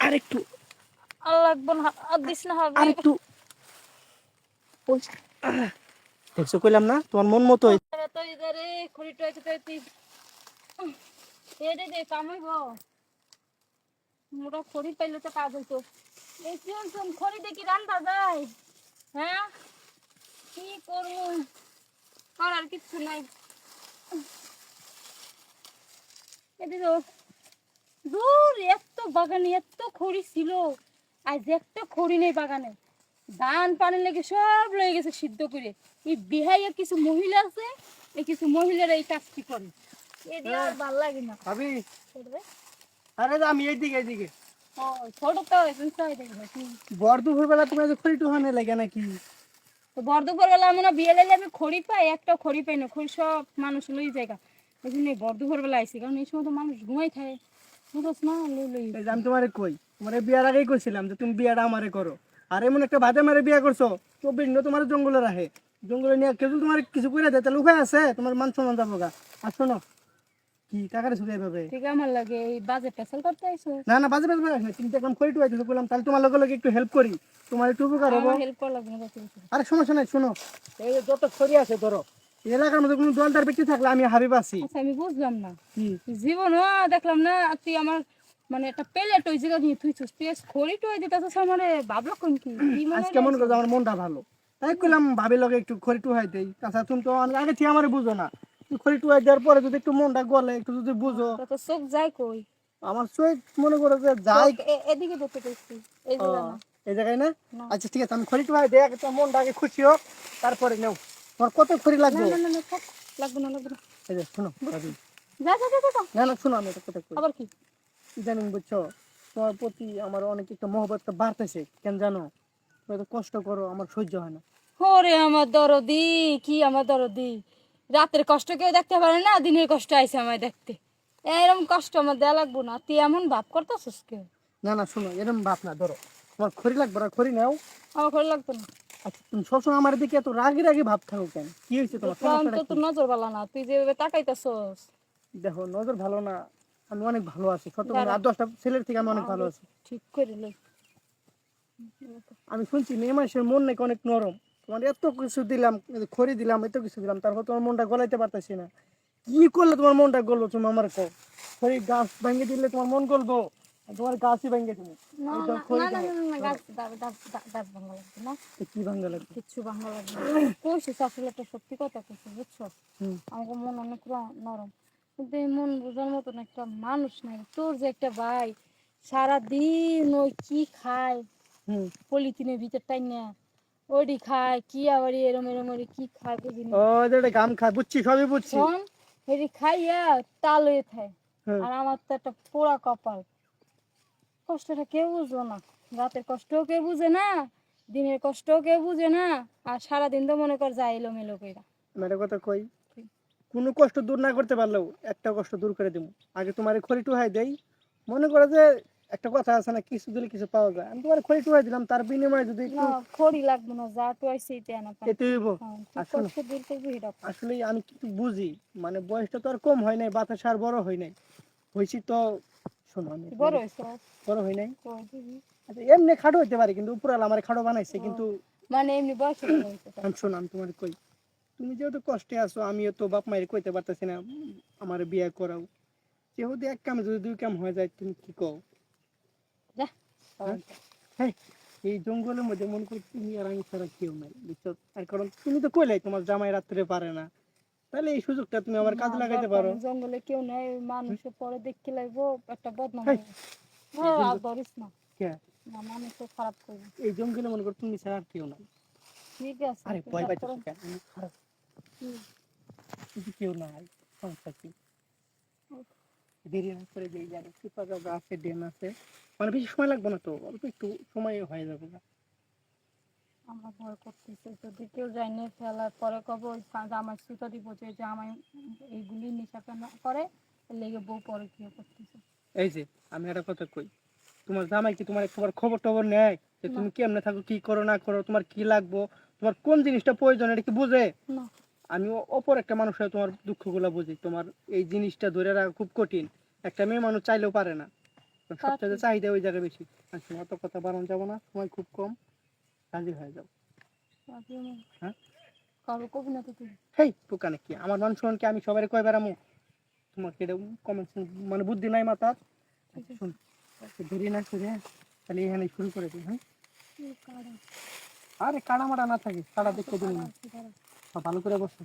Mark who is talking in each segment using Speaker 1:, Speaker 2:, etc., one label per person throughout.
Speaker 1: আরেকটু। আরেকটু। দেখছ কইলাম না? তোমার মন মতো
Speaker 2: খড়ি পাইলে তো কাজ হইতো। এই খড়ি দেখি রান্না যায়। হ্যাঁ? কি করব? করার কিচ্ছু নাই। এদিকে দূর এত বাগানে এত খড়ি ছিল। আজ একটা খড়ি নেই বাগানে। ধান পানি লেগে সব লয়ে গেছে সিদ্ধ করে। এই বিহাইয়ে কিছু মহিলা আছে এই কিছু মহিলারা এই কাজটি করে। এটি আর ভালো লাগে না।
Speaker 1: ভাবি। আরে আমি এইদিকে এইদিকে।
Speaker 2: ও ছোট তো এখন দেখবে।
Speaker 1: বর তুমি খড়ি টুহানে লাগে নাকি?
Speaker 2: তো বর্ধপুর বেলা আমরা বিয়ে লাইলে আমি খড়ি পাই একটা খড়ি পাই না, খড়ি সব মানুষ লই জায়গা এই জন্য বর্ধপুর বেলা আইসি কারণ এই সময় তো মানুষ ঘুমাই বুঝছ না লই লই
Speaker 1: আমি তোমারে কই, তোমার বিয়ার আগেই কইছিলাম যে তুমি বিয়াটা আমারে করো। আর এমন একটা ভাতে মারে বিয়া করছ চব্বিশ দিনও তোমার জঙ্গলে রাখে। জঙ্গলে নিয়ে কেউ তোমার কিছু করে দেয়, তাহলে উপায় আছে? তোমার মান সম্মান যাব গা। আর শোনো কি শুধু
Speaker 2: ঠিক আমার লাগে এই বাজে করতে
Speaker 1: না না বাজে বাজে আসে তুমি দেখলাম খড়ি টুয়াইতেছো বললাম তাহলে তোমার লগে লগে একটু হেল্প করি। তোমার একটু উপকার হব।
Speaker 2: হেল্প করা লাগবে না
Speaker 1: আরে সমস্যা নাই শোনো। এই যত খড়ি আছে ধরো এলাকার মধ্যে কোনো দলদার ব্যক্তি থাকলে আমি হাবিব আছি।
Speaker 2: আচ্ছা আমি বুঝলাম না।
Speaker 1: কি?
Speaker 2: জীবন দেখলাম না তুই আমার মানে একটা প্লেট ওই জায়গা নিয়ে তুই তুই খড়ি টই দিতেছিস আমারে ভাবলো কোন কি?
Speaker 1: আজকে মনে আমার মনটা ভালো। তাই কইলাম ভাবি লগে একটু খড়ি টুহাই দেই। তাছাড়া তুমি তো অনেক আগে থেকে আমার বুঝো না। খড়ি দেওয়ার পরে যদি একটু মনটা গলে একটু যদি বুঝো।
Speaker 2: তো চোখ যায় কই?
Speaker 1: আমার চোখ মনে করো যে যাই
Speaker 2: এদিকে দেখতে এই জায়গা
Speaker 1: এই জায়গায় না। আচ্ছা ঠিক আছে আমি খড়ি দেয় আগে তোমার মনটা আগে খুশি হোক তারপরে নেও। তোমার কত খড়ি লাগবে?
Speaker 2: না না না লাগবে না লাগবে না।
Speaker 1: এই যে শোনো
Speaker 2: যা যা যা।
Speaker 1: না না শোনো আমি একটা কথা কই।
Speaker 2: আবার কি?
Speaker 1: ইদানিং বুঝছ তোমার প্রতি আমার অনেক একটা মহব্বতটা বাড়তেছে কেন জানো? তুমি এত কষ্ট করো আমার সহ্য হয় না।
Speaker 2: ওরে আমার দরদি কি আমার দরদি? রাতের কষ্ট কেউ দেখতে পারে না দিনের কষ্ট আইছে আমায় দেখতে। এরকম কষ্ট আমার দেয়া লাগবো না। তুই এমন ভাব করতেছিস কেউ?
Speaker 1: না না শোনো এরকম ভাব না ধরো। তোমার খড়ি লাগবে না খড়ি নাও।
Speaker 2: আমার ভালো লাগতো না।
Speaker 1: আচ্ছা তুমি সবসময় আমার দিকে এত রাগি রাগি ভাব থাকো কেন? কি হয়েছে তোমার?
Speaker 2: তো তোর নজর ভালো না। তুই যেভাবে তাকাইতেছস।
Speaker 1: দেখো নজর ভালো না। আমি অনেক ভালো আছি কথা, আর দশটা ছেলের থেকে আমি অনেক ভালো আছি।
Speaker 2: ঠিক করে
Speaker 1: আমি শুনছি মেয়ে মানুষের মন নাকি অনেক নরম। তোমার এত কিছু দিলাম খড়ি দিলাম এত কিছু দিলাম তারপর তোমার মনটা গলাইতে পারতেছি না। কি করলে তোমার মনটা গলবো তুমি আমার কো খড়ি গাছ ভেঙে দিলে তোমার মন গলবো? তোমার গাছই ভেঙে তো
Speaker 2: না
Speaker 1: কি ভাঙা লাগবে?
Speaker 2: কিচ্ছু ভাঙা লাগবে কইছিস আসলে একটা সত্যি কথা কইছিস বুঝছ। আমার মন অনেক নরম। কিন্তু এই মন বোঝার মতন একটা মানুষ নাই। তোর যে একটা ভাই সারাদিন ওই কি খায়? পলিথিনের ভিতর টাইনা ওডি খায় কি আবার এরম এরম ওরি কি খায় বুঝিনি।
Speaker 1: ও যেটা গাম খায় বুঝছি সবই বুঝছি।
Speaker 2: খাইয়া তাল হয়ে। থাকে আর আমার তো একটা পোড়া কপাল। কষ্টটা কেউ বুঝলো না। রাতের কষ্টও কেউ বুঝে না দিনের কষ্টও কেউ বুঝে না আর সারাদিন তো মনে কর যাই এলো মেলো কইরা
Speaker 1: একটা কথা কই কোনো কষ্ট দূর না করতে পারলেও একটা কষ্ট দূর করে দিব আগে তোমার খড়ি টুহাই দেই মনে করো যে একটা কথা আছে না কিছু দিলে কিছু পাওয়া যায়। আমি তোমার খড়ি টুহাই দিলাম তার বিনিময়ে যদি একটু
Speaker 2: খড়ি লাগবে না যা আইসি এটা না পাই
Speaker 1: এতে হইব।
Speaker 2: হ্যাঁ।
Speaker 1: আসলে আমি কিন্তু বুঝি মানে বয়সটা তো আর কম হয় নাই বাতাস আর বড় হয় নাই। হয়েছি তো শোনো আমি
Speaker 2: বড় হয়েছ
Speaker 1: বড় হয় নাই? আচ্ছা এমনি খাটো হইতে পারে কিন্তু উপরাল আমার খাটো বানাইছে কিন্তু
Speaker 2: মানে এমনি বয়স
Speaker 1: আমি শোনো আমি তোমার কই তুমি যেহেতু কষ্টে আছো আমিও তো বাপ মায়ের কইতে পারতেছি না আমার বিয়ে করাও। যেহেতু এক কাম যদি দুই কাম হয়ে যায় তুমি কি কও?
Speaker 2: যা
Speaker 1: হ্যাঁ? এই জঙ্গলের মধ্যে মনে করি তুমি আর আমি ছাড়া কেউ নাই বুঝছ? আর কারণ তুমি তো কইলাই তোমার জামাই রাত্রে পারে না। তাহলে এই সুযোগটা তুমি আমার কাজে লাগাইতে পারো।
Speaker 2: জঙ্গলে কেউ নেই মানুষে পরে দেখতে লাগবো একটা বদনাম হ্যাঁ, ধরিস না
Speaker 1: কে?
Speaker 2: না মানুষে খারাপ করবে।
Speaker 1: এই জঙ্গলে মনে করো তুমি ছাড়া কেউ নাই।
Speaker 2: ঠিক আছে
Speaker 1: আরে ভয় পাইছো কেন? কেউ নাই সমস্যা কি? দেরি না করে যেই জায়গা চিপা জায়গা আছে ডেন আছে। মানে বেশি সময় লাগবে না তো অল্প একটু সময় হয়ে যাবে না।
Speaker 2: আমরা ভয় করতেছে যদি কেউ যায়নি ফেলার পরে কব জামাই সুতো দিব যে জামাই এইগুলি নেশা কেন করে লেগে বউ পরে কি করতেছে।
Speaker 1: এই যে আমি একটা কথা কই তোমার জামাই কি তোমার একবার খবর টবর নেয়? যে তুমি কেমনে থাকো কি করো না করো তোমার কি লাগবো তোমার কোন জিনিসটা প্রয়োজন এটা কি বুঝে?
Speaker 2: না।
Speaker 1: আমি অপর একটা মানুষ হয়ে তোমার দুঃখগুলো বুঝি। তোমার এই জিনিসটা ধরে রাখা খুব কঠিন। একটা মেয়ে মানুষ চাইলেও পারে না। সবচেয়ে চাহিদা ওই জায়গায় বেশি। আচ্ছা অত কথা বাড়ানো যাব না। সময় খুব কম। রাজি হয়ে যাও। হ্যাঁ?
Speaker 2: তো
Speaker 1: হেই কি আমার মান সম্মানকে আমি সবাই কয় বেড়ামো? তোমাকে এটা কমেন্ট মানে বুদ্ধি নাই মাথার আচ্ছা, শোন না করে তাহলে এখানে শুরু করে দিই হ্যাঁ? আরে কাড়া মারা না থাকে কাড়া দেখতে দিন না। ভালো করে বসো।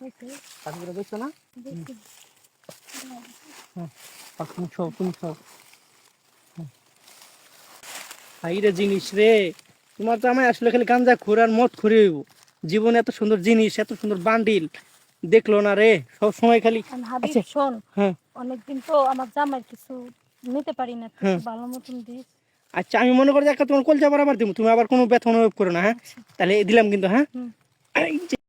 Speaker 2: হয়েছে
Speaker 1: ভালো করে বসো না? হ্যাঁ তুমি তুমি হাইরে জিনিস রে। তোমার তো আমায় আসলে খালি গাঞ্জা খুর আর মদ খুঁড়ে হইব। জীবনে এত সুন্দর জিনিস এত সুন্দর বান্ডিল দেখল না রে। সব সময় খালি আচ্ছা।
Speaker 2: শোন।
Speaker 1: হ্যাঁ।
Speaker 2: অনেকদিন তো আমার জামাই কিছু নিতে পারি না
Speaker 1: হ্যাঁ।
Speaker 2: ভালো মতন দিস।
Speaker 1: আচ্ছা আমি মনে করি যে একটা তোমার কলচা বরাবর দিব তুমি আবার কোনো বেতন অনুভব করো না হ্যাঁ? তাহলে দিলাম কিন্তু হ্যাঁ?